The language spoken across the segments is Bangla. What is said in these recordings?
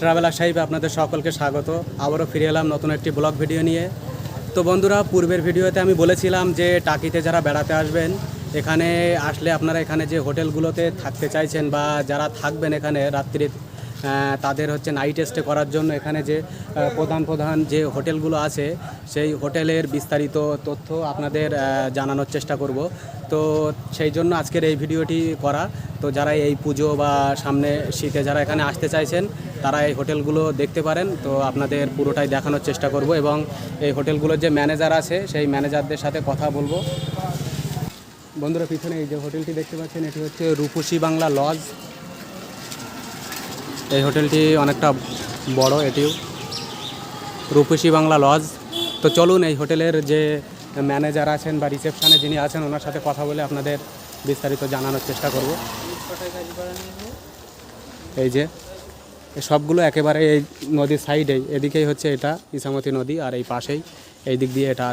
ট্রাভেলার সাহেব আপনাদের সকলকে স্বাগত। আবারও ফিরে এলাম নতুন একটি ব্লগ ভিডিও নিয়ে। তো বন্ধুরা পূর্বের ভিডিওতে আমি বলেছিলাম যে টাকিতে যারা বেড়াতে আসবেন এখানে আসলে আপনারা এখানে যে হোটেলগুলোতে থাকতে চাইছেন বা যারা থাকবেন এখানে রাত্রি আহ, তাদের হচ্ছে নাইট স্টে করার জন্য এখানে যে প্রধান প্রধান যে হোটেলগুলো আছে সেই হোটেলের বিস্তারিত তথ্য আপনাদের জানানোর চেষ্টা করব। তো সেই জন্য আজকের এই ভিডিওটি করা। তো যারা এই পুজো বা সামনে শীতে যারা এখানে আসতে চাইছেন তারা এই হোটেলগুলো দেখতে পারেন। তো আপনাদের পুরোটাই দেখানোর চেষ্টা করব এবং এই হোটেলগুলোর যে ম্যানেজার আছে, সেই ম্যানেজারদের সাথে কথা বলব। বন্ধুরা, পিছনে এই যে হোটেলটি দেখতে পাচ্ছেন, এটি হচ্ছে রূপসী বাংলা লজ। এই হোটেলটি অনেকটা বড়, এটিও রূপসী বাংলা লজ। তো চলুন, এই হোটেলের যে ম্যানেজার আছেন বা রিসেপশানে যিনি আছেন, ওনার সাথে কথা বলে আপনাদের বিস্তারিত জানানোর চেষ্টা করব। এই যে সবগুলো একেবারে এই নদীর সাইডেই। এদিকেই হচ্ছে এটা, ইসামতি নদী, আর এই পাশেই, এই দিক দিয়ে এটা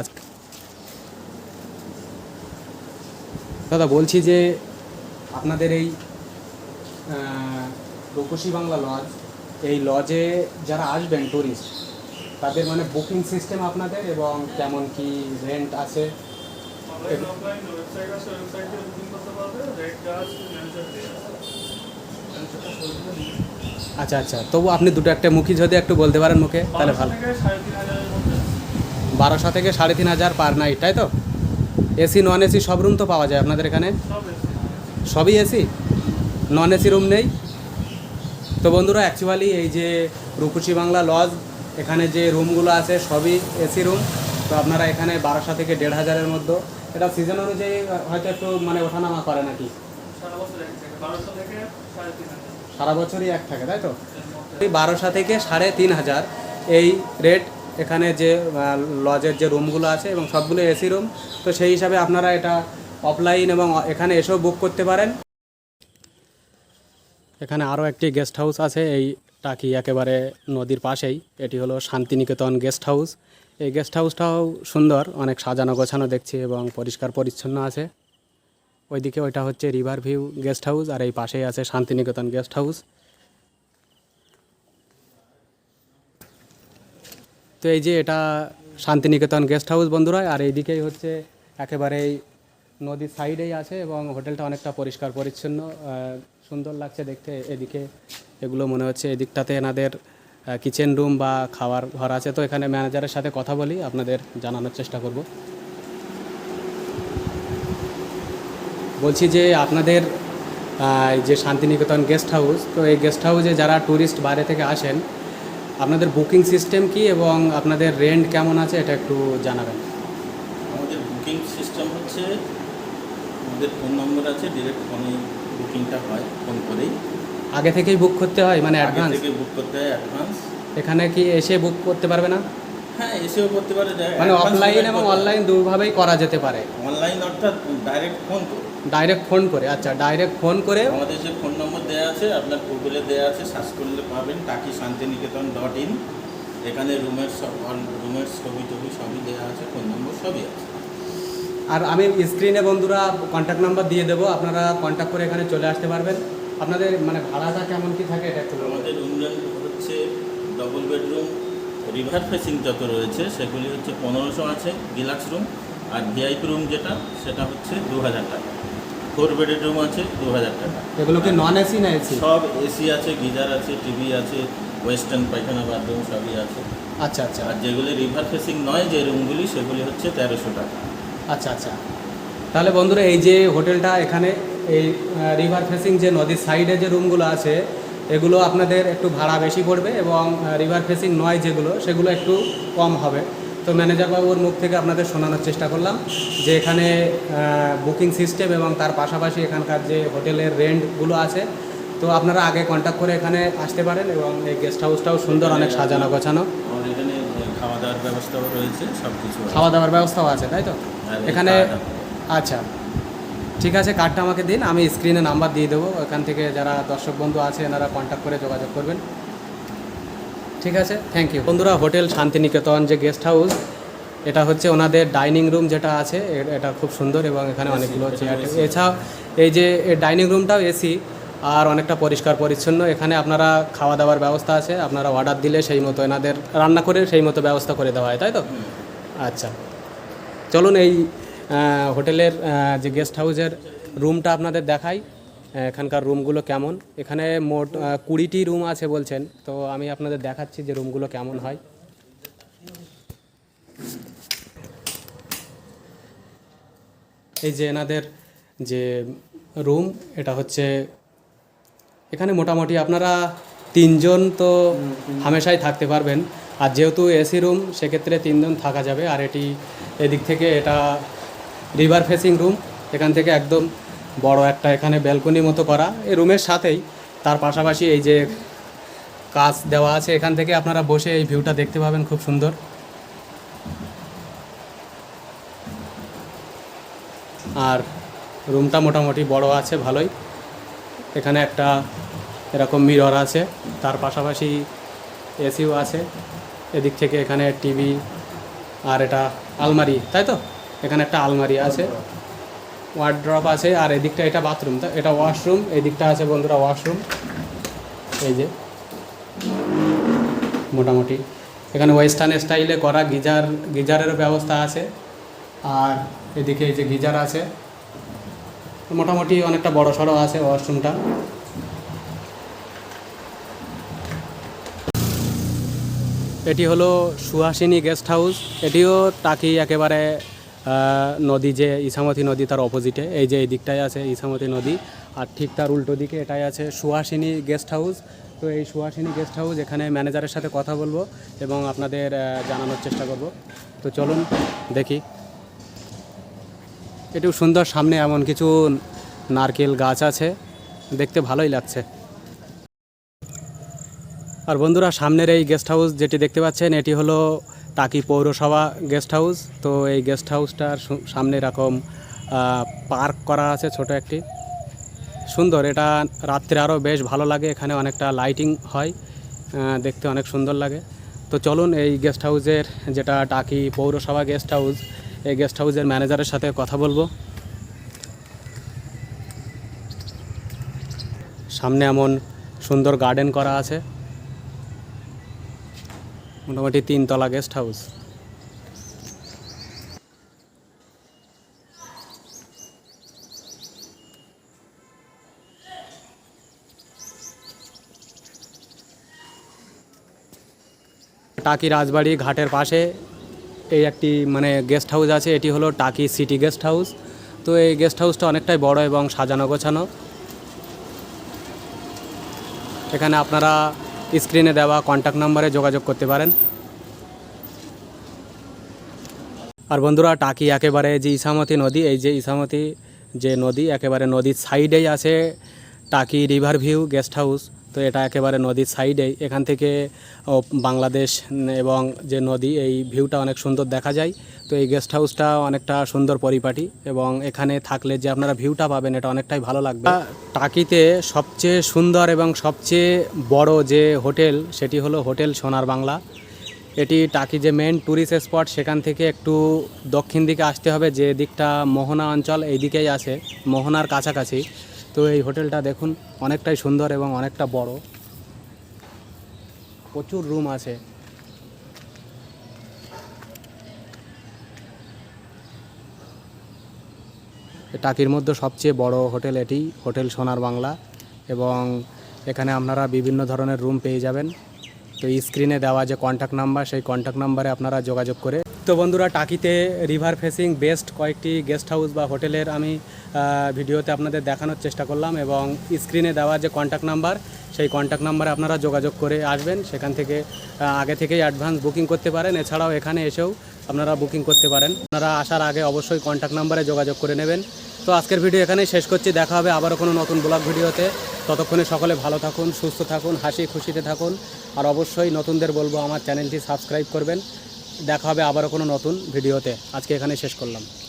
দাদা, বলছি যে আপনাদের এই রূপসী বাংলা লজ এই লজে যারা আসবেন ট্যুরিস্ট তাদের মানে বুকিং সিস্টেম আপনাদের এবং কেমন কি রেন্ট আছে? অনলাইন অফলাইন ওয়েবসাইট আছে ওয়েবসাইট বুকিং করতে পারবে রেট ম্যানেজার দিয়ে ম্যানেজারটা করে দিবে আচ্ছা আচ্ছা। তবু আপনি দুটো একটা মুখী যদি একটু বলতে পারেন মুখে, তাহলে ভালো। বারোশো থেকে সাড়ে তিন হাজার পার নাইট, তাই তো? এসি, নন এসি সব রুম তো পাওয়া যায় আপনাদের এখানে? সবই এসি? নন এসি রুম নেই? তো বন্ধুরা অ্যাকচুয়ালি এই যে রূপসী বাংলা লজ, এখানে যে রুমগুলো আছে সবই এসি রুম। তো আপনারা এখানে বারোশো থেকে দেড় হাজারের মধ্যে। এটা সিজন অনুযায়ী হয়তো একটু মানে ওঠানামা করে নাকি? সারা বছরই এক থাকে, তাই তো? বারোশো থেকে সাড়ে তিন হাজার এই রেট এখানে যে লজের যে রুমগুলো আছে এবং সবগুলো এসি রুম তো সেই হিসাবে আপনারা এটা অফলাইন এবং এখানে এসেও বুক করতে পারেন। এখানে আরও একটি গেস্ট হাউস আছে, এই টাকি একেবারে নদীর পাশেই। এটি হলো শান্তিনিকেতন গেস্ট হাউস এই গেস্ট হাউসটাও সুন্দর, অনেক সাজানো গোছানো দেখছি এবং পরিষ্কার পরিচ্ছন্ন আছে। ওইদিকে ওইটা হচ্ছে রিভার ভিউ গেস্ট হাউস আর এই পাশেই আছে শান্তিনিকেতন গেস্ট হাউস তো এই যে এটা শান্তিনিকেতন গেস্ট হাউস বন্ধুরা, আর এইদিকেই হচ্ছে একেবারেই নদীর সাইডেই আছে এবং হোটেলটা অনেকটা পরিষ্কার, পরিচ্ছন্ন সুন্দর লাগছে দেখতে। এদিকে এগুলো মনে হচ্ছে এদিকটাতে এনাদের কিচেন রুম বা খাওয়ার ঘর আছে। তো এখানে ম্যানেজারের সাথে কথা বলি, আপনাদের জানানোর চেষ্টা করব। বলছি যে আপনাদের যে শান্তিনিকেতন গেস্ট হাউস তো এই গেস্ট হাউসে যারা ট্যুরিস্ট বাইরে থেকে আসেন আপনাদের বুকিং সিস্টেম কি এবং আপনাদের রেন্ট কেমন আছে এটা একটু জানাবেন। আমাদের বুকিং সিস্টেম হচ্ছে আমাদের ফোন নম্বর আছে ডিরেক্ট ফোনে বুকিংটা হয় ফোন করেই। আগে থেকেই বুক করতে হয় মানে অ্যাডভান্স থেকে বুক করতে হয় অ্যাডভান্স এখানে কি এসে বুক করতে পারবে না? হ্যাঁ এসেও করতে পারে মানে অফলাইন এবং অনলাইন দুভাবেই করা যেতে পারে। অনলাইন অর্থাৎ ডাইরেক্ট ফোন করে ডাইরেক্ট ফোন করে আচ্ছা ডাইরেক্ট ফোন করে আমাদের যে ফোন নম্বর দেওয়া আছে আপনার গুগলে দেওয়া আছে সার্চ করলে পাবেন টাকি শান্তিনিকেতন ডট ইন এখানে রুমের সব রুমের ছবি টবি সবই দেওয়া আছে ফোন নম্বর সবই আছে। আর আমি স্ক্রিনে বন্ধুরা কন্ট্যাক্ট নাম্বার দিয়ে দেবো আপনারা কন্ট্যাক্ট করে এখানে চলে আসতে পারবেন। আপনাদের মানে ভাড়াটা কেমন কি থাকে এটা একটু আমাদের রুম রেন্ট হচ্ছে ডবল বেডরুম রিভার ফেসিং যত রয়েছে সেগুলি হচ্ছে পনেরোশো আছে ডিলাক্স রুম আর ভিআইপি রুম যেটা সেটা হচ্ছে দু হাজার টাকা। ফোর বেডের রুম আছে দু হাজার টাকা। এগুলো কি নন এসি না এসি সব এসি আছে গিজার আছে টিভি আছে ওয়েস্টার্ন পায়খানা বাথরুম সবই আছে। আচ্ছা আচ্ছা। আর যেগুলি রিভার ফেসিং নয় যে রুমগুলি সেগুলি হচ্ছে তেরোশো টাকা। আচ্ছা আচ্ছা। তাহলে বন্ধুরা এই যে হোটেলটা এখানে এই রিভার ফেসিং যে নদীর সাইডে যে রুমগুলো আছে এগুলো আপনাদের একটু ভাড়া বেশি পড়বে এবং রিভার ফেসিং নয় যেগুলো সেগুলো একটু কম হবে। তো ম্যানেজার বাবুর মুখ থেকে আপনাদের শোনানোর চেষ্টা করলাম যে এখানে বুকিং সিস্টেম এবং তার পাশাপাশি এখানকার যে হোটেলের রেন্টগুলো আছে তো আপনারা আগে কন্ট্যাক্ট করে এখানে আসতে পারেন এবং এই গেস্ট হাউসটাও সুন্দর অনেক সাজানো গোছানো। এখানে খাওয়া দাওয়ার ব্যবস্থাও রয়েছে সব কিছু খাওয়া দাওয়ার ব্যবস্থাও আছে তাই তো? এখানে আচ্ছা ঠিক আছে কার্ডটা আমাকে দিন আমি স্ক্রিনে নাম্বার দিয়ে দেবো এখান থেকে যারা দর্শক বন্ধু আছে এনারা কন্ট্যাক্ট করে যোগাযোগ করবেন। ঠিক আছে? থ্যাংক ইউ বন্ধুরা হোটেল শান্তিনিকেতন যে গেস্ট হাউস এটা হচ্ছে ওনাদের ডাইনিং রুম যেটা আছে এটা খুব সুন্দর এবং এখানে অনেকগুলো চেয়ার এছাড়াও এই যে ডাইনিং রুমটাও এসি আর অনেকটা পরিষ্কার পরিচ্ছন্ন। এখানে আপনারা খাওয়া দাওয়ার ব্যবস্থা আছে আপনারা অর্ডার দিলে সেই মতো এনাদের রান্না করে সেই মতো ব্যবস্থা করে দেওয়া হয় তাই তো? আচ্ছা। চলুন এই হোটেলের যে গেস্ট হাউসের রুমটা আপনাদের দেখাই। এখানকার রুমগুলো কেমন? এখানে মোট কুড়িটি রুম আছে বলছেন, তো আমি আপনাদের দেখাচ্ছি যে রুমগুলো কেমন হয়। এই যে এনাদের যে রুম, এটা হচ্ছে এখানে মোটামুটি আপনারা তিনজন তো হামেশাই থাকতে পারবেন। আর যেহেতু এসি রুম, সেক্ষেত্রে তিনজন থাকা যাবে। আর এটি এদিক থেকে এটা রিভার ফেসিং রুম, এখান থেকে একদম বড় একটা এখানে ব্যালকনি মতো করা। এই রুমের সাথেই। তার পাশাপাশি এই যে কাজ দেওয়া আছে, এখান থেকে আপনারা বসে এই ভিউটা দেখতে পাবেন, খুব সুন্দর। আর রুমটা মোটামুটি বড় আছে, ভালোই। এখানে একটা এরকম মিরর আছে। তার পাশাপাশি এসিও আছে। এদিক থেকে এখানে টিভি আর এটা আলমারি, তাই তো? এখানে একটা আলমারি আছে। ওয়ার্ড্রপ আছে, আর এদিকটা এটা বাথরুম এটা ওয়াশরুম এদিকটা আছে বন্ধুরা ওয়াশরুম এই যে, মোটামুটি। এখানে ওয়েস্টার্ন স্টাইলে করা গিজার, গিজারেরও ব্যবস্থা আছে। আর এদিকে এই যে গিজার আছে, মোটামুটি অনেকটা বড় সড়ো আছে ওয়াশরুমটা এটি হলো সুহাসিনী গেস্ট হাউস এটিও টাকি একেবারে নদী যে ইসামতি নদী তার অপোজিটে এই যে এই দিকটায় আছে ইসামতি নদী। আর ঠিক তার উল্টো দিকে এটাই আছে সুহাসিনী গেস্ট হাউস তো এই সুহাসিনী গেস্ট হাউস এখানে ম্যানেজারের সাথে কথা বলব এবং আপনাদের জানানোর চেষ্টা করব। তো চলুন দেখি। একটু সুন্দর সামনে এমন কিছু নারকেল গাছ আছে। দেখতে ভালোই লাগছে। আর বন্ধুরা, সামনের এই গেস্ট হাউস যেটি দেখতে পাচ্ছেন, এটি হলো টাকি পৌরসভা গেস্ট হাউস তো এই গেস্ট হাউসটার সামনে এরকম পার্ক করা আছে ছোট একটি। সুন্দর, এটা রাত্রে আরও বেশ ভালো লাগে, এখানে অনেকটা লাইটিং হয় দেখতে অনেক সুন্দর লাগে। তো চলুন এই গেস্ট হাউসের যেটা টাকি পৌরসভা গেস্ট হাউস এই গেস্ট হাউসের ম্যানেজারের সাথে কথা বলব। সামনে এমন সুন্দর গার্ডেন করা আছে। মোটামুটি তিনতলা গেস্ট হাউস টাকি রাজবাড়ি ঘাটের পাশে এই একটি মানে গেস্ট হাউস আছে, এটি হলো টাকি সিটি গেস্ট হাউস তো এই গেস্ট হাউসটা অনেকটাই বড় এবং সাজানো গোছানো। এখানে আপনারা স্ক্রিনে দেওয়া কন্ট্যাক্ট নাম্বারে যোগাযোগ করতে পারেন। আর বন্ধুরা, টাকি একেবারে যে ইসামতি নদী, এই যে ইসামতি যে নদী, একেবারে নদীর সাইডেই আছে Taki river view guest house তো এটা একেবারে নদীর সাইডেই এখান থেকে বাংলাদেশ এবং যে নদী, এই ভিউটা অনেক সুন্দর দেখা যায়। তো এই গেস্ট হাউসটা অনেকটা সুন্দর পরিপাটি এবং এখানে থাকলে যে আপনারা ভিউটা পাবেন, এটা অনেকটাই ভালো লাগবে। টাকিতে সবচেয়ে সুন্দর এবং সবচেয়ে বড় যে হোটেল, সেটি হলো হোটেল সোনার বাংলা। এটি টাকি যে মেন ট্যুরিস্ট স্পট সেখান থেকে একটু দক্ষিণ দিকে আসতে হবে। যে দিকটা মোহনা অঞ্চল, এই দিকেই আছে। মোহনার কাছাকাছি। তো এই হোটেলটা দেখুন, অনেকটাই সুন্দর এবং অনেকটা বড়। প্রচুর রুম আছে। টাকির মধ্যে সবচেয়ে বড় হোটেল এটি, হোটেল সোনার বাংলা। এবং এখানে আপনারা বিভিন্ন ধরনের রুম পেয়ে যাবেন। তো স্ক্রিনে দেওয়া যে কন্ট্যাক্ট নাম্বার সেই কন্ট্যাক্ট নাম্বারে আপনারা যোগাযোগ করে তো বন্ধুরা, টাকিতে রিভার ফেসিং বেস্ট কয়েকটি গেস্ট হাউস বা হোটেলের আমি ভিডিওতে আপনাদের দেখানোর চেষ্টা করলাম এবং স্ক্রিনে দেওয়া যে কন্ট্যাক্ট নাম্বার সেই কন্ট্যাক্ট নাম্বারে আপনারা যোগাযোগ করে আসবেন। সেখান থেকে আগে থেকেই অ্যাডভান্স বুকিং করতে পারেন। এছাড়াও এখানে এসেও আপনারা বুকিং করতে পারেন। আপনারা আসার আগে অবশ্যই কন্ট্যাক্ট নাম্বারে যোগাযোগ করে নেবেন। তো আজকের ভিডিও এখানেই শেষ করছি। দেখা হবে আবারও কোনো নতুন ব্লগ ভিডিওতে। ততক্ষণে সকলে ভালো থাকুন, সুস্থ থাকুন, হাসি খুশিতে থাকুন। আর অবশ্যই নতুনদের বলব, আমার চ্যানেলটি সাবস্ক্রাইব করবেন। দেখা হবে আবারও কোনো নতুন ভিডিওতে। আজকে এখানে শেষ করলাম।